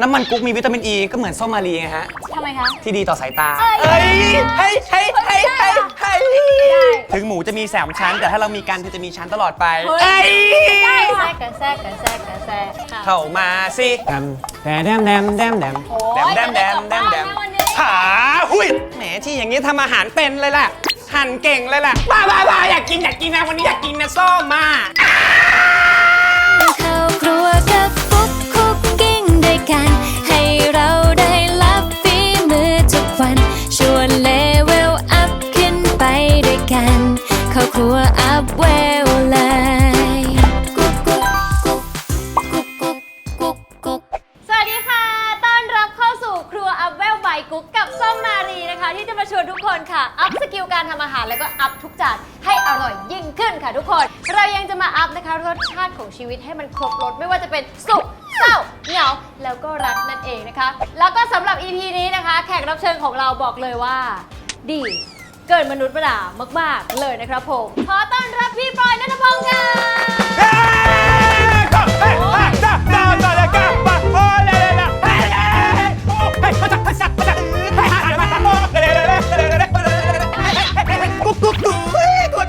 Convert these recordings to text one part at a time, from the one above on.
น้ำมันกุ๊กมีวิตามินอ e, ีก็เหมือนส้มมารีไงฮะ ทำไมคะ ที่ดีต่อสายตา เอ้ยเฮ้ยเฮ้ยเฮ้ยเฮ้ยเฮ้ยได้ถึงหมูจะมีสามชั้น แต่ถ้าเรามีกันคือจะมีชั้นตลอดไปเฮ้ย เอ้ยได้ค่ะกระแซกกระแซกกระแซกค่ะเข้ามาสิแดมแดมแดมแดมแดมแดมโอ้แดยมแดมแดมแดมแดมจะกลับบ้านไหวันนี้หาหุยแหมที่อย่างนี้ทำอาหารเป็นเลยแหละหั่นเก่งเลยแหละบ้าบ้าบ้าอยากกินอยากกินนะวันนี้อยากกินนะส้มมา เข้าครัวกับ เราได้รับฝีมือทุกวัน ชวนเลเวลอัพขึ้นไปด้วยกัน เข้าครัวอัพเวล เราบอกเลยว่า ดี เกินมนุษย์ประดามาก ๆ เลยนะครับผม ขอต้อนรับพี่ปอยนัทพงษ์ค่ะกุ๊กกุ๊กกุ๊กเฮ้ยตัว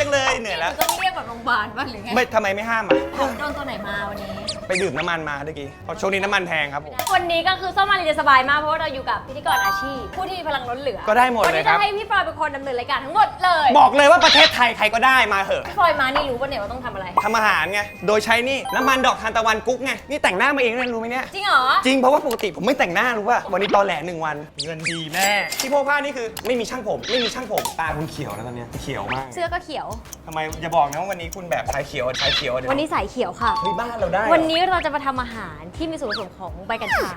จังเลยเหนื่อยแล้ว ต้องเรียกแบบโรงพยาบาลบ้างหรือไงไม่ทำไมไม่ห้ามอะ โดนตัวไหนมา ไปดื่มน้ำมันมาเมื่อกี้เพราะช่วงนี้น้ำมันแพงครับผม วันนี้ก็คือส้มมารีจะสบายมากเพราะว่าเราอยู่กับพิธีกรอาชีพ ผู้ที่มีพลังล้นเหลือก็ได้หมดเลยวันนี้ครัจะบให้พี่ฟลอยเป็นคนดำเนินรายการทั้งหมดเลยบอกเลยว่าประเทศไทยใครก็ได้มาเหอะพี่ฟลอยมานี่รู้ป่ะเนี่ยว่าต้องทำอะไร ทำอาหารไง โดยใช้นี่น้ำมันดอกทานตะวันกุ๊กไง นี่แต่งหน้ามาเองเลยรู้ไหมเนี่ย จริงเหรอ จริงเพราะว่าปกติผมไม่แต่งหน้ารู้ป่ะ วันนี้ตอแหลหนึ่งวัน เงินดีแม่ที่โพกผ้านี่คือไม่มีช่างผม ไม่มีช่างผม ตาคุณเขียวแล้วตอนเนี้ยเขียวมาก เสื้อก็เขียวทำไมอย่าบอกนะว่าวันนี้คุณแบบชายเขียวชายเขียวเดี๋ยววันนี้สายเขียวค่ะ เฮ้ยบ้านเราได้วันนี้เราจะมาทำอาหารที่มีส่วนผสมของใบกัญชา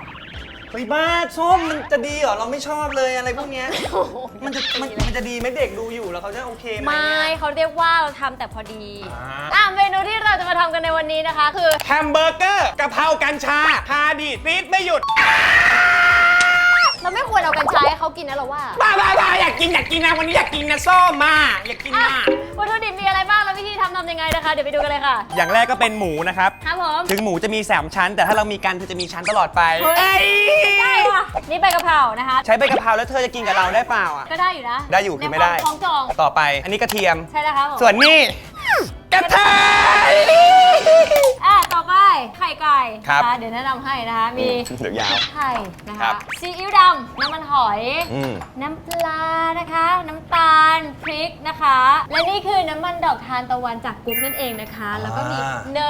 เฮ้ยบ้าส้มมันจะดีเหรอเราไม่ชอบเลยอะไรพวกเนี้ยมันจะมันมันจะดีไหมเด็กดูอยู่แล้วเขาจะโอเคไหม ไม่เนี่ยเขาเรียกว่าเราทำแต่พอดีอ่า อะเมนูที่เราจะมาทำกันในวันนี้นะคะ คือ แฮมเบอร์เกอร์กะเพรากัญชาพาดีดปี๊ดไม่หยุด กัญชาให้เขากินนะเราว่าบ้าบ้าบ้าอยากกินอยากกินนะวันนี้อยากกินนะส้มมาอยากกินอะมาวัตถุดิบมีอะไรบ้างแล้ววิธีทำทำยังไงนะคะ เดี๋ยวไปดูกันเลยค่ะ อย่างแรกก็เป็นหมูนะครับ ครับผมถึงหมูจะมีสามชั้น แต่ถ้าเรามีกันเธอจะมีชั้นตลอดไปเฮ้ยได้ค่ะนี่ใบกะเพรานะคะ ใช้ใบกะเพราแล้วเธอจะกินกับเราได้เปล่าอะ ก็ได้อยู่นะได้อยู่คือไม่ได้ ในความคล้องจองต่อไปอันนี้กระเทียม ใช่แล้วครับผมส่วนนี้กระเทย อะต่อ ไปไข่ไก่ครับนะคะเดี๋ยวแนะนำให้นะคะมีเดี๋ยวยาวไข่นะครัคะบ ซีอิ๊วดำน้ำมันหอย อืม น้ำปลานะคะ น้ำตาลพริกนะคะ และนี่คือน้ำมันดอกทานตะวันจากกุ๊กนั่นเองนะคะ แล้วก็มีอ่าเน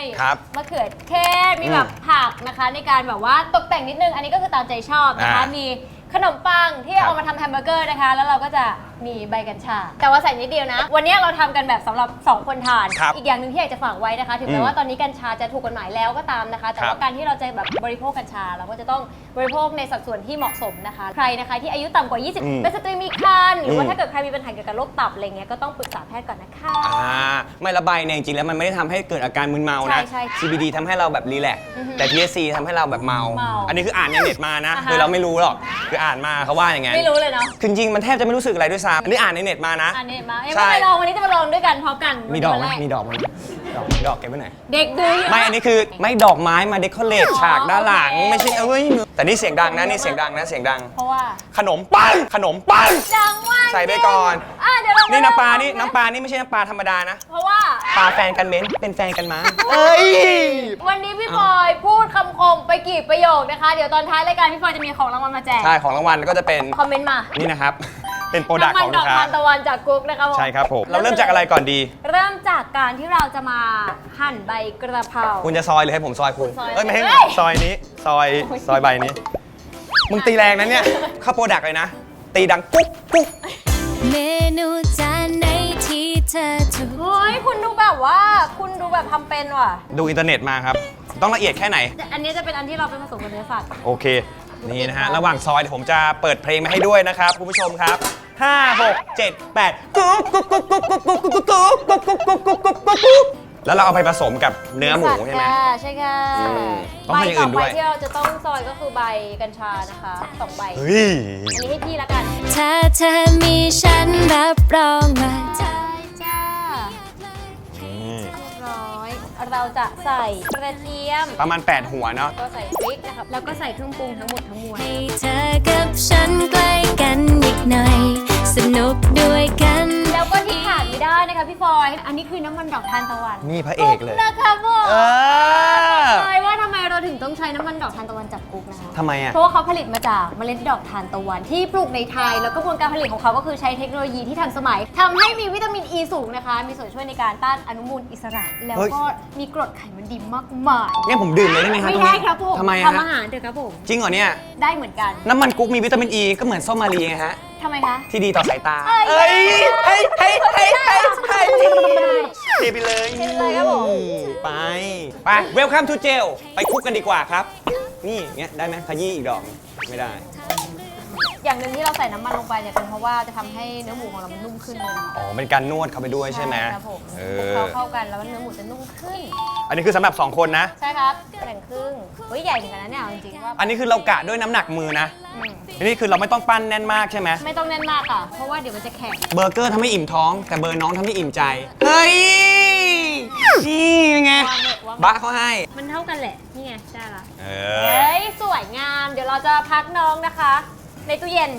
ยครับมะเขือเทศมีอืมแบบผักนะคะ ในการแบบว่าตกแต่งนิดนึง อันนี้ก็คือตามใจชอบนะคะ อ่ามีมีขนมปังที่ครับเอามาทำแฮมเบอร์เกอร์นะคะ แล้วเราก็จะ มีใบกัญชา แต่ว่าใส่นิดเดียวนะ วันนี้เราทำกันแบบสำหรับ 2 คนทาน ครับอีกอย่างหนึ่งที่อยากจะฝากไว้นะคะ ถึงอืแม้มว่าตอนนี้กัญชาจะถูกกฎหมายแล้วก็ตามนะคะ แต่ครัว่าบ การที่เราจะแบบบริโภคกัญชา เราก็จะต้องบริโภคในสัดส่วนที่เหมาะสมนะคะ ใครนะคะที่อายุต่ำกว่า อืม20 เป็นสตรีมีครรภ์หรือว่าอืม ถ้าเกิดใครมีปัญหาเกี่ยวกับโรคตับอะไรเงี้ยก็ต้องปรึกษาแพทย์ก่อนนะคะ อ่าไม่ระบายเนี่ยจริงๆแล้วมันไม่ได้ทำให้เกิดอาการมึนเมานะ ใช่ใช่ CBD ทำให้เราแบบรีแลกซ์อือฮึแต่ THC ทำให้เราแบบเมา เมาอันนี้คืออ่านในเน็ตมานะอ่าฮะ คือเราไม่รู้หรอกคืออ่านมาเขาว่าอย่างไงไม่รู้เลยเนาะ คือจริงๆมันแทบจะไม่รู้สึกอะไรด้วยซ้ำอันนี้อ่านในเน็ตมานะ อันนี้มาเอ้ยใช่ ไม่ไปลองวันนี้จะมาลองด้วยกันพร้อมกันมีดอกไหมวันแรมีดอกไหมดอกดอกเก็บไว้ไหนอยเด็กดูอยู่ไม่อันนี้คือไม่ดอกไม้มาเดคอเรทอ๋อฉากด้านหลังโอเคไม่ใช่เอ้ยแต่นี่เสียงดังนะนี่เสียงดังนะเสียงดัง เพราะว่าขนมปังขนมปัง ดังมากใส่ไปก่อน อะเดี๋ยวเรานี่นี่น้ำปลานี่น้ำปลานี่ไม่ใช่น้ำปลาธรรมดานะเพราะว่า ปลาแฟนกันเม้นเป็นแฟนกันมาเอ้ย วันนี้พี่พลอยพูดคำคมไปกี่ประโยคนะคะ เดี๋ยวตอนท้ายรายการพี่พลอยจะมีของรางวัลมาแจก ใช่ ของรางวัลก็จะเป็น คอมเมนต์มา นี่นะครับ เป็นโปรดักต์น้ำมัของดลูอกกค้าทานตะวันจากกุ๊กนะคะผมใช่ครับผมเราเริ่มจากอะไรก่อนดี เริ่มจากการที่เราจะมาหั่นใบกระเพรา คุณจะซอยหรือให้ผมซอยคุณซอยเอ้ยไม่ให้เฮ้ย ซอยนี้ ซอยซอยใบนี้ มึงตีแรงนะเนี่ยเข้าโปรดักต์เลยนะ ตีดังกุ๊กกุ๊กเมนูจานไหนที่เธอถูก เฮ้ยคุณดูแบบว่า คุณดูแบบทำเป็นว่ะดูอินเทอร์เน็ตมาครับ ต้องละเอียดแค่ไหน แต่อันนี้จะเป็นอันที่เราไปผสมกับเนื้อสัตว์ โอเค นี่นะฮะ ระหว่างซอยเดี๋ยวผมจะเปิดเพลงมาให้ด้วยนะครับ คุณผู้ชมครับ ห้าหกเจ็ดแปดกุ๊กกุ๊กกุ๊กกุ๊กกุ๊กกุ๊กกุ๊กกุ๊กกุ๊กกุ๊กกุ๊กกุ๊กกุ๊กกุ๊กกุ๊กแล้วเราเอาไปผสมกับเนื้อหมูใช่ไหม ค่ะใช่ค่ะอืมต้องใบให้อย่างอื่ต่อนด้ไปวย ที่เราจะต้องซอยก็คือใบกัญชานะคะสองใบ เฮ้ย อันนี้ให้พี่ละกัน ถ้าเธอมีฉันรับรองว่าเธอ เรียบร้อยอเราจะใส่กระเทียม ประมาณ 8 หัวเนาะ ก็ใส่พริกนะครับ แล้วก็ใส่เครื่องปรุงทั้งหมดทั้งมวล ให้เธอกับฉันใกล้กันอีกหน่อย สนุกด้วยกัน แล้วก็ที่ขาดไม่ได้นะคะพี่ฟอย อันนี้คือน้ำมันดอกทานตะวัน นี่พระเอกเลย นะคะผมเออใช่ว่าทำไมเรา ถึงต้องใช้น้ำมันดอกทานตะวันจากกุ๊กนะคะ ทำไมอะ เพราะว่าเขาผลิตมาจากเมล็ดดอกทานตะวันที่ปลูกในไทย แล้วกระบวนการผลิตของเขาก็คือใช้เทคโนโลยีที่ทันสมัยทำให้มีวิตามินอ e ีสูงนะคะ มีส่วนช่วยในการต้านอนุมูลอิสระ แล้วเฮ้ยก็มีกรดไขมันดีมากมายงั้นผมดื่มเลยได้ไหมฮะไม่ตรงได้นี้ครับผมทำไมทำอาฮะหารเถอะครับผมจริงเหรอเนี่ย ได้เหมือนกันน้ำมันกุ๊กมีวิตามินอ e, ีก็เหมือนส้มมารีไงฮะ ทำไมคะ ที่ดีต่อสายตา เอ้ย เฮ้ย เฮ้ย เฮ้ย เฮ้ย เฮ้ยเฮ้ยเทไปเลยเทไปเลยครับผม ไป ไป welcome to jail ไปคุกกันดีกว่าครับ นี่เงี้ยได้ไหมขยี้อีกดอก ไม่ได้ อย่างหนึ่งที่เราใส่น้ำมันลงไปเนี่ยเป็นเพราะว่าจะทำให้เนื้อหมูของเรามันนุ่มขึ้นเลยนะคะอ๋อเป็นการนวดเข้าไปด้วยใช่ไหมครับผมเอคลุกอเคล้าเข้ากันแล้วเนื้อหมูจะนุ่มขึ้น อันนี้คือสำหรับ 2 คนนะ ใช่ครับแบ่งครึ่งเฮ้ยใหญ่เหมือนกันนะเนี่ยเอาจริงๆว่าอันนี้คือเรากะด้วยน้ำหนักมือนะอืมอันนี้คือเราไม่ต้องปั้นแน่นมากใช่ไหมไม่ต้องแน่นมากอะเพราะว่าเดี๋ยวมันจะแข็งเบอร์เกอร์ทำให้อิ่มท้อง แต่เบอร์น้องทำให้อิ่มใจ เฮ้ยนี่เป็นไงวางเลยวางบ้าเขาให้ มันเท่ากันแหละนี่ไงได้ละเอเฮ้ยสวยงาม เดี๋ยวเราจะพักน้องนะคะ ในตู้เย็น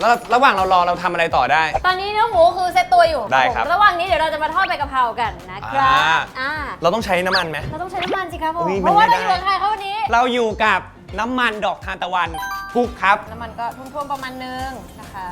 แล้วระหว่างเรารอเราทำอะไรต่อได้ ตอนนี้เนื้อหมูคือเซตตัวอยู่ได้ครับผมระหว่างนี้เดี๋ยวเราจะมาทอดใบกะเพรากันนะครับอ่า อ่า เราต้องใช้น้ำมันไหม เราต้องใช้น้ำมันสิครับผม อุ๊ยเพราะว่ามันเราไม่อยู่ได้กับใครครับวันนี้ เราอยู่กับน้ำมันดอกทานตะวันกุ๊กครับน้ำมันก็ท่วมๆประมาณนึงนะคะ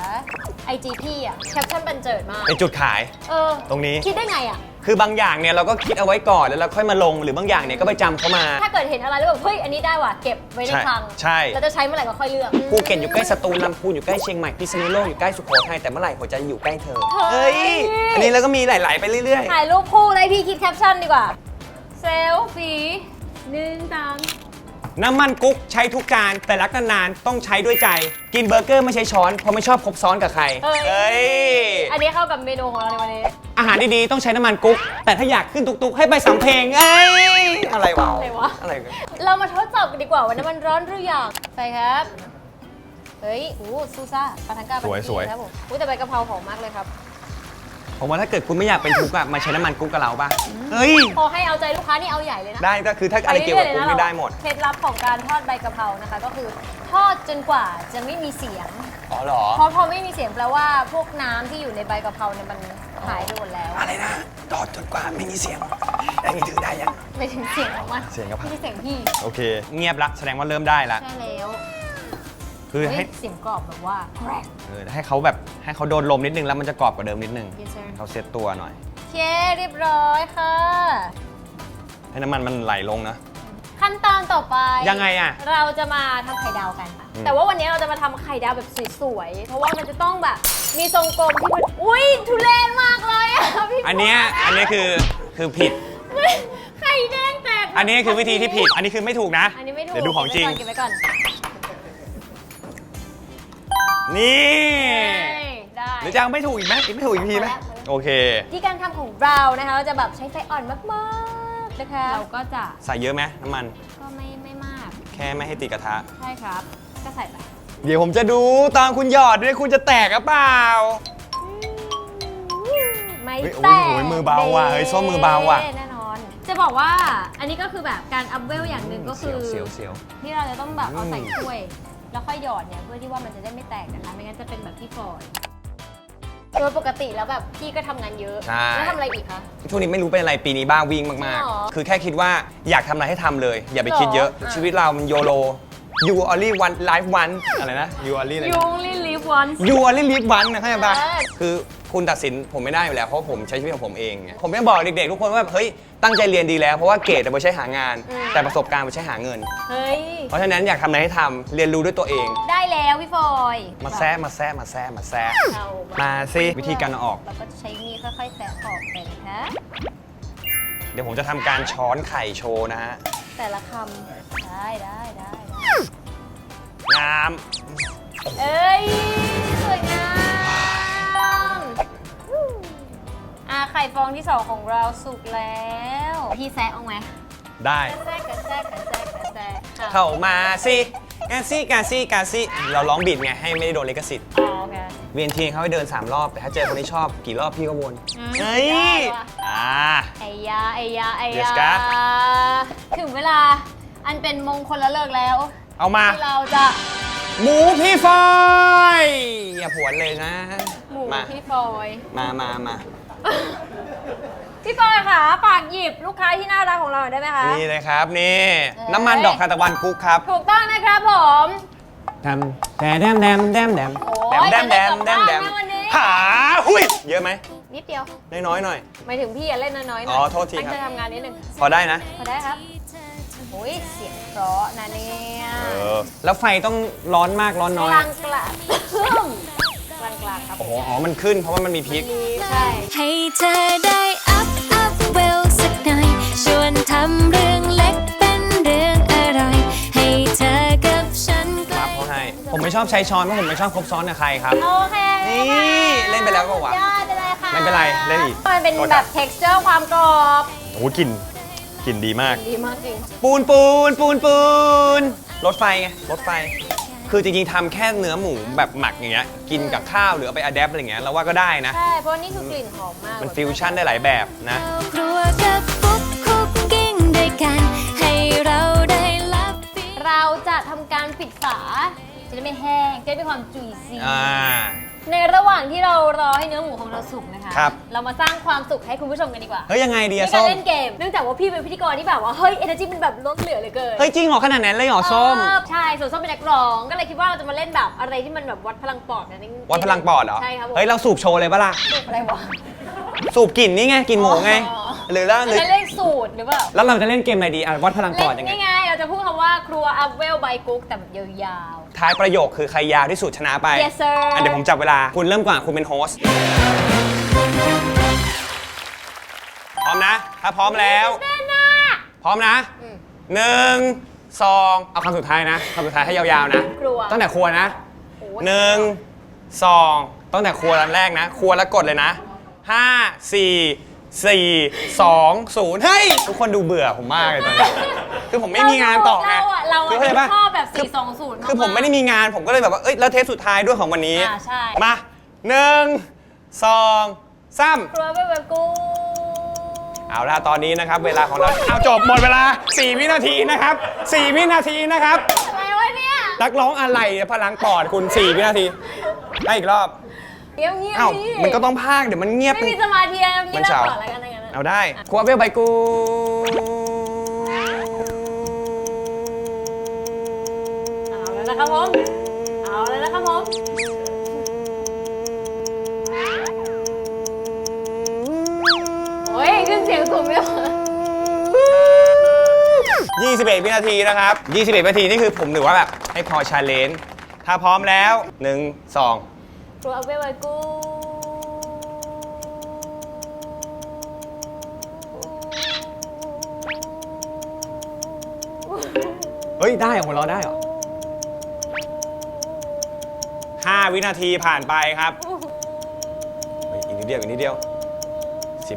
IGP อะ แคปชั่นบันเจิดมาก เป็นจุดขายเออ ตรงนี้ คิดได้ไงอะ คือบางอย่างเนี่ยเราก็คิดเอาไว้ก่อนแล้วเราค่อยมาลงหรือบางอย่างเนี่ยก็ไปจำเขามา ถ้าเกิดเห็นอะไรแล้วแบบเฮ้ยอันนี้ได้ว่ะเก็บไว้ในใช่คลังใช่เราจะใช้เมื่อไหร่ก็ค่อยเลือก ภูเก็ตอยู่ใกล้สตูลลำพูนอยู่ใกล้เชียงใหม่พิษณุโลกอยู่ใกล้สุโขทัยแต่เมื่อไหร่หัวใจอยู่ใกล้เธอเฮ้ยอันนี้เราก็มีหลาย ๆ ไปเรื่อย ถ่ายรูปคู่เลยพี่คิดแคปชั่นดีกว่า เซลฟี่หนึ่งสามๆ น้ำมันกุ๊กใช้ทุกจานแต่รักนานๆต้องใช้ด้วยใจ กินเบอร์เกอร์ไม่ใช้ช้อนเพราะไม่ชอบครบซ้อนกับใครเอ้ยเอ้ยอันนี้เข้ากับเมนูของเราในวันนี้อาหารดีๆต้องใช้น้ำมันกุ๊กแต่ถ้าอยากขึ้นตุกๆ ให้ไปสำเพลงเอ้ยอะไรวะอะไรวะ อะไรกันเรามาทดสอบกันดีกว่าว่าน้ำมันร้อนหรือยังใส่ครับ เฮ้ยอู้ซูซ่าปาทังก้าปาทังกี้ครับผมอู้แต่ใบกะเพราหอมมากเลยครับ ผมว่าถ้าเกิดคุณไม่อยากเป็นทุกข์อะมาใช้น้ำมันกุ๊กกับเราป่ะ เฮ้ย พอให้เอาใจลูกค้านี่เอาใหญ่เลยนะได้ก็คือถ้าอะไรเกี่ยวกับกุ๊กนี่ได้หมด เคล็ดลับของการทอดใบกะเพรานะคะ ก็คือทอดจนกว่าจะไม่มีเสียง อ๋อเหรอ เพราะพอไม่มีเสียงแปลว่าพวกน้ำที่อยู่ในใบกะเพราเนี่ยมันหายไปหมดแล้ว อะไรนะตอดจนกว่าไม่มีเสียงอันนี้ถือได้ยังไม่ถึงเสียงของมันเสียงกะเพรา ไม่ใช่เสียงพี่ โอเค เงียบละแสดงว่าเริ่มได้ละ ใช่แล้ว คือเฮ้ให้ยเสียงกรอบแบบว่าแกรก เออให้เขาแบบให้เขาโดนลมนิดนึงแล้วมันจะกรอบกว่าเดิมนิดนึง Yes sir เขาเซตตัวหน่อย เคเรียบร้อยค่ะ ให้น้ำมันมันไหลลงนะ ขั้นตอนต่อไปยังไงอะเราจะมาทำไข่ดาวกันค่ะ อืม แต่ว่าวันนี้เราจะมาทำไข่ดาวแบบสวยๆ เพราะว่ามันจะต้องแบบมีทรงกลมที่มัน อุ้ยทุเรศมากเลยอะพี่อันเนี้ยอันนี้คือคือผิด ไข่แดงแตกอันนี้คือวิธีที่ผิด อันนี้คือไม่ถูกนะ อันนี้ไม่ถูกเดี๋ยวดูของจริง เก็บไว้ก่อนนี่เก็บไว้ก่อน ได้ หรือจะเอาไม่ถูกอีกไหมอีกไม่ถูกอีกทีไหมพอแล้ว โอเค ที่การทำของเรานะคะเราจะแบบใช้ไฟอ่อนมากๆนะคะเราก็จะใส่เยอะไหมน้ำมัน ก็ไม่ไม่มาก แค่ไม่ให้ติดกระทะ ใช่ครับ ก็ใส่ไปเดี๋ยวผมจะดูตอนคุณหยอดด้วยคุณจะแตกหรือเปล่า ไม่เฮ้ยโอ้ยแตกโอ้ยมือเบาว่ะเฮ้ยส้มมือเบาว่ะ แน่นอน จะบอกว่าอันนี้ก็คือแบบการอัพเวลอย่างหนึ่งก็คือเสียวเสียวที่เราจะต้องแบบเอาใส่อืมถ้วย แล้วค่อยหยอดเนี่ยเพื่อที่ว่ามันจะได้ไม่แตกนะคะ ไม่งั้นจะเป็นแบบที่ฟอยโดยปกติแล้วแบบพี่ก็ทำงานเยอะใช่ แล้วทำอะไรอีกคะ ช่วงนี้ไม่รู้เป็นอะไรปีนี้บ้าวิ่งมากจริงเหรอๆ คือแค่คิดว่าอยากทำอะไรให้ทำเลย อย่าไปคิดเยอะ หรออะชีวิตเรามันโยโล you only one life one อะไรนะ you only อะไรยูนะงลิลิฟวัน you only live one นะเข้าใจปะใช่คือ คุณตัดสินผมไม่ได้อยู่แล้วเพราะผมใช้ชีวิตของผมเองไงผมยังบอกเด็กๆทุกคนว่าแบบเฮ้ยตั้งใจเรียนดีแล้วเพราะว่าเกรดเอาไปใช้หางานแต่ประสบการณ์ไปใช้หาเงิน เฮ้ย เพราะฉะนั้นอยากทำอะไรให้ทำเรียนรู้ด้วยตัวเอง ได้แล้วพี่ฟอยมาแซะมาแซะมาแซะมาแซะเรามาสิวิธีการเอาออก เราก็จะใช้มีดค่อยๆแตะออกไปนะคะเดี๋ยวผมจะทำการช้อนไข่โชว์นะฮะแต่ละคำได้ได้ได้ได้งามเอ้ยสวยงาม อะไข่ฟองที่สองของเราสุกแล้ว พี่แซะเอาไหมได้กระแซะกระแซะกระแซะกระแซะค่ะเข้ามาสิกาซี่กาซี่กาซี่เราร้องบิดไงให้ไม่ได้โดนลิขสิทธิ์อ๋อโอเค VNT เขาให้เดิน 3 รอบ แต่ถ้าเจอคนที่ชอบกี่รอบพี่ก็วนอืมเฮ้ยได้ว่ะ อ่า ไอ้ยาไอ้ยาไอ้เดี๋ยยาวสกัดถึงเวลาอันเป็นมงคลละเลิกแล้ว เอามา ที่เราจะหมูพี่ฟอยอย่าผวนเลยนะ หมูมาพี่ฟอย มามามา พี่ฟอยค่ะฝากหยิบลูกค้าที่น่ารักของเราหน่อยได้ไหมคะ นี่เลยครับนี่เอ้ย น้ำมันดอกทานตะวันกุ๊กครับ ถูกต้องนะครับผมแดมแดมแดมแดมแดมแดมโอ้แดยมแดมแดมแดมแดมจะได้กลับบ้านไหมวันนี้หาหุ้ยเยอะไหมนิดเดียวน้อยๆหน่อย หมายถึงพี่อะเล่นน้อยๆหน่อ๋อยอโทษทีครับ ตั้งใจทำงานนิดนึงพอได้นะพอได้ครับโอ้ยเสียงเพราะนะเนี่ยเออแล้วไฟต้องร้อนมากร้อนน้อย กลางกลางกลา งกลางๆครับโอ้โหอ๋อ มันขึ้นเพราะว่ามันมีพริก ใช่ให้เธอได้อัพอัพเวลสักหน่อย ชวนทำเรื่องเล็กเป็นเรื่องอร่อยให้เธอกับฉันใกคล้รับเขาให้ ผมไม่ชอบใช้ช้อนเพราะผมไม่ชอบครบซ้อนกับใครครับ โอเคนี่เล่นไปแล้วก็วะ ยอดไปเลยค่ะไม่เป็นไรเล่นอีกมันเป็นกดแบอะบ texture ความกรอบโอ้โหกลิ่นกลิ่นดีมาก ดีมากจริงปูนปูนปูนปูนรถไฟไงรถไฟ คือจริงๆทำแค่เนื้อหมูแบบหมักอย่างเงี้ยกินกับข้าวหรือเอาไปอะแดปอะไรเงี้ยเราว่าก็ได้นะ ใช่ เพราะนี่คือกลิ่นหอมมากมันฟิวชั่นได้หลายแบบนะ ครัวกับฟุกคุกกิ้งด้วยกัน ให้เราได้รับฟี เราจะทำการปิดฝา จะได้ไม่แห้ง จะได้มีความจุยซี่ อ่า ในระหว่างที่เรารอให้เนื้อหมูของเราสุกนะคะ ครับ เรามาสร้างความสุขให้คุณผู้ชมกันดีกว่าเฮ้ยยังไงดีในอะกาส้รม เล่นเกม เนื่องจากว่าพี่เป็นพิธีกรที่แบบว่า เฮ้ย energy มันแบบล้นเหลือเหลือเกินเฮ้ยจริงเหรอขนาดนั้นเลยเหรอส้ม เออใช่ ส่วนส้มเป็นนักร้อง ก็เลยคิดว่าเราจะมาเล่นแบบอะไรที่มันแบบวัดพลังปอดนะนี่วัดพลังปอดเหรอ ใช่ครับผมเฮ้ยเราสูบโชว์เลยปะล่ะ อะไรวะ สูบกลิ่นนี่ไงกลิ่นหมูไง อ๋อ หรือแล้วหรือจะเล่นสูตรหรือเปล่าแล้วเราจะเล่นเกมอะไรดีอะวัดพลังปอดยังไง นี่ไง เราจะพูดคำว่าครัวอัพเวลไบกุ๊กแต่แบบยาวท้ายประโยคคือใครยาวที่สุดชนะไป Yes, sir อะเดี๋ยวผมจับเวลา คุณเริ่มก่อนคุณเป็นโฮสต์พร้อมนะ ถ้าพร้อมแล้วๆแน่น่ะ พร้อมนะอืมหนึ่งสองเอาคำสุดท้ายนะคำสุดท้ายให้ยาวๆนะครัว ตั้งแต่ครัวนะโอ้หนึ่งสองตั้งแต่ครัวรันแรกนะ ครัวแล้วกดเลยนะห้าสี่ สี่สองศูนย์เฮ้ยทุกคนดูเบื่อผมมากเลยตอนนี้ คือผมไม่มีงานต่อไง เราอะเราคือะเข้าใจปะ ชอบแบบคือ420คือผมไม่ได้มีงานผมก็เลยแบบว่า เอ้ย แล้วเทปสุดท้ายด้วยของวันนี้ อ่าใช่ มาหนึ่งสองสาม ครัวไบกุ๊กเอาละตอนนี้นะครับ เวลาของเราเอาจบหมดเวลา 4 วินาทีนะครับ 4 วินาทีนะครับอะไรวะเนี่ย นักร้องอะไรพลังปอดคุณ 4 วินาที ได้อีกรอบ เงียบเงียบเอ้าดิมันก็ต้องพากย์เดี๋ยวมันเงียบ ไม่มีสมาธิอะมัพี่นเล่าเฉา ก่อนอะไรกันอะไรกันนะเอาได้ครัวเวลใบกู เอาแล้วนะครับผมเอาแล้วนะครับผมโอ้ยขึ้นเสียงสูงไม่พอ21 วินาทีนะครับ 21 วินาทีนี่คือผมถือว่าแบบให้พอชาเลนจ์ถ้าพร้อมแล้ว 1 2 ครัวเวลไบกุ๊กเฮ้ย ได้เหรอหัวเราะได้เหรอ 5 วินาทีผ่านไปครับเฮ้ยอีกนิดเดียว อีกนิดเดียว 19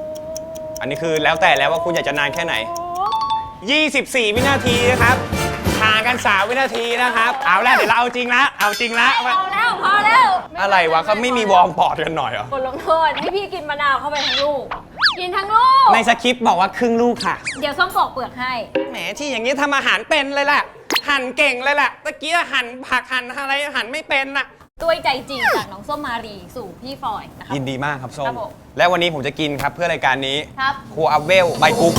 20 อันนี้คือแล้วแต่แล้วว่าคุณอยากจะนานแค่ไหน 24 วินาทีนะครับห่าง กัน 3 วินาทีนะครับ เอาแล้วเดี๋ยวเราเอาจริงละเอาจริงละพอแล้วพอแล้วอะไรวะเขาไม่มีวอร์มปอดกันหน่อยเหรอ บทลงโทษให้พี่กินมะนาวเข้าไปทั้งลูก กินทั้งลูก ในสคริปต์บอกว่าครึ่งลูกค่ะ เดี๋ยวส้มปอกเปลือกให้ แหมที่อย่างนี้ทำอาหารเป็นเลยแหละ หั่นเก่งเลยแหละตะกี้หั่นผักหั่นอะไรหั่นไม่เป็นน่ะ ด้วยใจจริงจากน้องส้มมารีสู่พี่ฟอยนะคะ ยินดีมากครับส้ครัมบผมและวันนี้ผมจะกินครับเพื่อรายการนี้ครับ ครัวอัพเวลใบกุ๊ก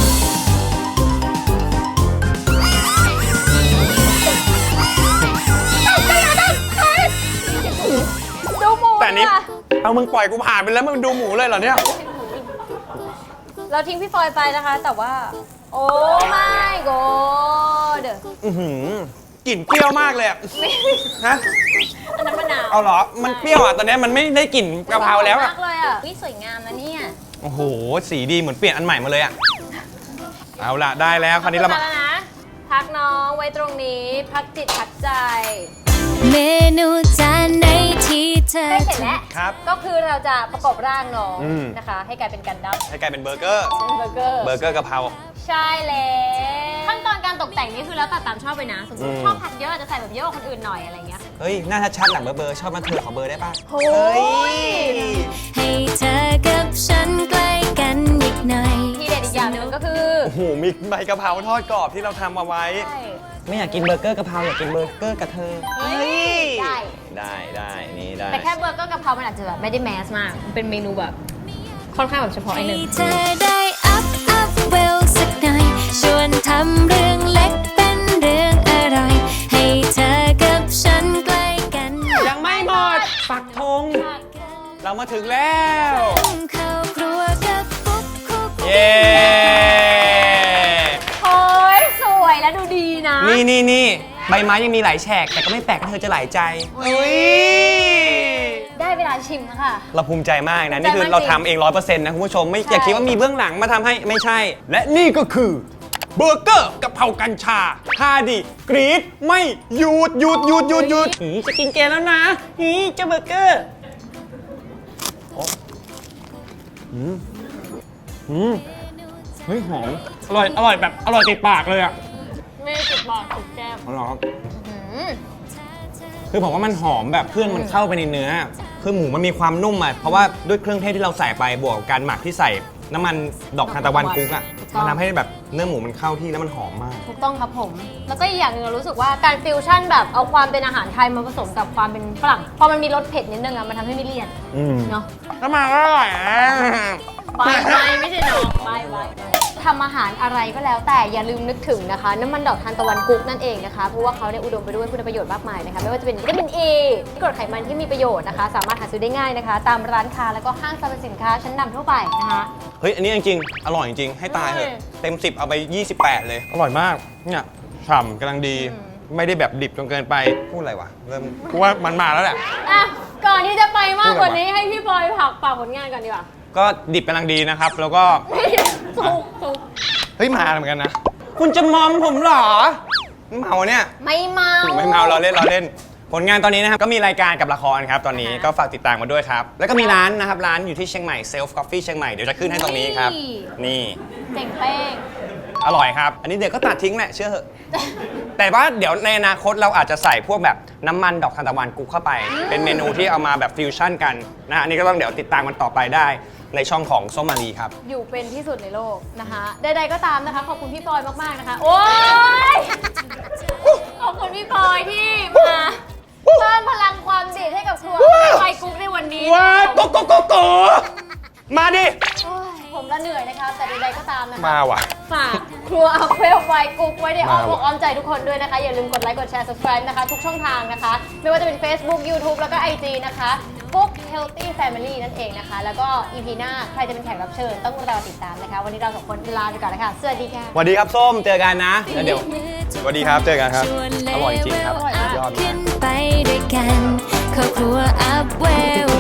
นนี้ค่ะเอามึงปล่อยกูผ่านไปแล้วมึงดูหมูเลยเหรอเนี่ย เราทิ้งพี่ฟอยไปนะคะ แต่ว่า โอ้ my god อือหือกลิ่นเปรี้ยวมากเลยอะฮะ อันนั้นมะนาวเอาเหรอ มันเปรี้ยวอะ ตอนนี้มันไม่ได้กลิ่นกะเพราแล้วอะ มากเลยอะวิสวยงามนะเนี่ย โอ้โห สีดีเหมือนเปลี่ยนอันใหม่มาเลยอะ เอาละได้แล้วคราวนี้เรามาแล้วนะพักน้องไว้ตรงนี้ พักจิตพักใจ เมนูจานไหนที่เธอใกล้เสร็จแล้วครับ ก็คือเราจะประกอบร่างน้องอืม นะคะ ให้กลายเป็นกันดั้มให้กลายเป็นเบอร์เกอร์เป็นเบอร์เกอร์เบอร์เกอร์กะเพรา ใช่แล้วขั้นตอนการตกแต่งนี่คือแล้วแต่ตามชอบไปนะสมมอืติมชอบผักเยอะอาจจะใส่แบบเยอะกว่าคนอื่นหน่อยอะไรเงี้ย เฮ้ย หน้าชัดๆหลังเบอร์เบอร์ชอบมาเธอขอเบอร์ได้ป่ะโอ้ย ให้เธอกับฉันใกล้กันอีกหน่อย ที่เด็ดอีกอย่างหนึ่งก็คือ โอ้โห มีใบกะเพราทอดกรอบที่เราทำเอาไว้ ใช่ ไม่อยากกินเบอร์เกอร์กะเพราอยากกินเบอร์เกอร์กับเธอเฮ้ยได้ ได้ได้นี่ได้ แต่แค่เบอร์เกอร์กะเพรามันอาจจะแบบไม่ได้แมสมากมันเป็นเมนูแบบค่อนข้างแบบเฉพาะไอ้ให้หนึ่งเธอได้อัพอัพเวลสักหน่อย ชวนทำเรื่องเล็กเป็นเรื่องอร่อย ให้เธอกับฉันใกล้กันยังไม่หมด ปักธง เรามาถึงแล้ว เข้าครัวกับฟุกคุก เย้ โอ้ยสวยและดูดี นะนี่นี่นี่ใบไม้ยังมีหลายแฉก แต่ก็ไม่แปลกถ้าเธอจะหลายใจอุ๊ยอุ้ยได้เวลาชิมแล้วค่ะ เราภูมิใจมากนะภูมิใจนี่คือมากเราจริงทำเองร้อยเปอร์เซ็นต์นะคุณผู้ชมไม่ใช่อย่าคิดว่ามีเบื้องหลังมาทำให้ไม่ใช่ และนี่ก็คือเบอร์เกอร์กะเพรากัญชาฮาดีกรีดไม่หยุดหยุดหยุดหยุดหยุดหือจะกินแกแล้วนะฮีเจ้าเบอร์เกอร์โอ้หืมหืมเฮ้ยหอมอร่อยอร่อยแบบอร่อยติดปากเลยอะ ไม่ติดบอกติดแก้มอร่อยอืมคือผมว่ามันหอมแบบเครื่องมันเข้าไปในเนื้อ คือหมูมันมีความนุ่มอะเพราะว่าด้วยเครื่องเทศที่เราใส่ไปบวกกับการหมักที่ใส่น้ำมันดอกทานตะวันกุ๊กอะมันทำให้แบบเนื้อหมูมันเข้าที่แล้วมันหอมมาก ถูกต้องครับผม แล้วก็อีกอย่างหนึงเรารู้สึกว่าการฟิวชั่นแบบเอาความเป็นอาหารไทยมาผสมกับความเป็นฝรั่ง พอมันมีรสเผ็ดนิดนึงอะมันทำให้ไม่เลี่ยนอืม เนาะน้ำมันก็อร่อยอะบายบายไม่ใช่น้องบายบาย ทำอาหารอะไรก็แล้ว แต่อย่าลืมนึกถึงนะคะ น้ำมันดอกทานตะวันกุ๊กนั่นเองนะคะ เพราะว่าเขาเนี่ยอุดมไปด้วยคุณประโยชน์มากมายนะคะ ไม่ว่าจะเป็นวิตามินเอกรดไขมันที่มีประโยชน์นะคะ สามารถหาซื้อได้ง่ายนะคะ ตามร้านค้าแล้วก็ห้างสรรพสินค้าชั้นนำทั่วไปนะคะ เฮ้ย อันนี้จริงๆอร่อยจริงๆให้ตายเถอะอืมเต็ม 10 เอาไป 28 เลย อร่อยมากเนี่ยฉ่ำกำลังดีไม่ได้แบบดิบจนเกินไปพูดอะไรวะเริ่ม กูว่ามันมาแล้วแหละ อะก่อนที่จะไปมากกว่าพูดอะไรวะนี้ให้พี่บอยผักฝากผลงานก่อนดีกว่า ก็ดิบกำลังดีนะครับ แล้วก็ ถูกถูกเฮ้ยมาเหมือนกันนะ คุณจะมอมผมเหรอเมาเนี่ย ไม่เมาไม่เมาเราเล่นเราเล่น ผลงานตอนนี้นะครับ ก็มีรายการกับละครครับ ตอนนี้ค่ะก็ฝากติดตามมาด้วยครับ แล้วก็มีร้านนะครับ ร้านอยู่ที่เชียงใหม่เซลฟ์กาแฟเชียงใหม่ เดี๋ยวจะขึ้นให้ตรงนี้ครับ นี่ เจ๋งเป้ง อร่อยครับ อันนี้เดี๋ยวก็ตัดทิ้งแหละเชื่อเถอะ แต่ว่าเดี๋ยวในอนาคตเราอาจจะใส่พวกแบบน้ำมันดอกทานตะวันกุ๊กเข้าไป เป็นเมนูที่เอามาแบบฟิวชั่นกันนะฮะอันนี้ก็ต้องเดี๋ยวติดตามกันต่อไปได้ในช่องของส้มมารีครับ อยู่เป็นที่สุดในโลกนะคะใดๆก็ตามนะคะ ขอบคุณพี่ปอยมากๆนะคะ โอ๊ยขอบคุณพี่ปอยที่มาเพิ่มพลังความเด็ดให้กับครัวไฟกุ๊กในวันนี้ว้าวโกโกโกโกมาดิ โอ้ ยผมละเหนื่อยนะคะ แต่ใดๆก็ตามนะคะ มาว่ะ ฝากครัวอัพเวลไฟกุ๊กไว้ในอ้อมมาอกว่ะอ้อมใจทุกคนด้วยนะคะ อย่าลืมกดไลค์กดแชร์ subscribe นะคะ ทุกช่องทางนะคะ ไม่ว่าจะเป็น Facebook YouTube แล้วก็ IG นะคะกุ๊ก Healthy Family นั่นเองนะคะ แล้วก็ EP หน้า ใครจะเป็นแขกรับเชิญ ต้องรอติดตามนะคะ วันนี้เราสองคนลาไปก่อนนะคะสวัสดีค่ะ สวัสดีครับส้มเจอกันนะแล้วเดี๋ยวสวัสดีครับเจอกันครับชวนอร่อยจริงครับเลเวลยอดขึ้มากนไปด้วยกันเข้าครัวอัพเวล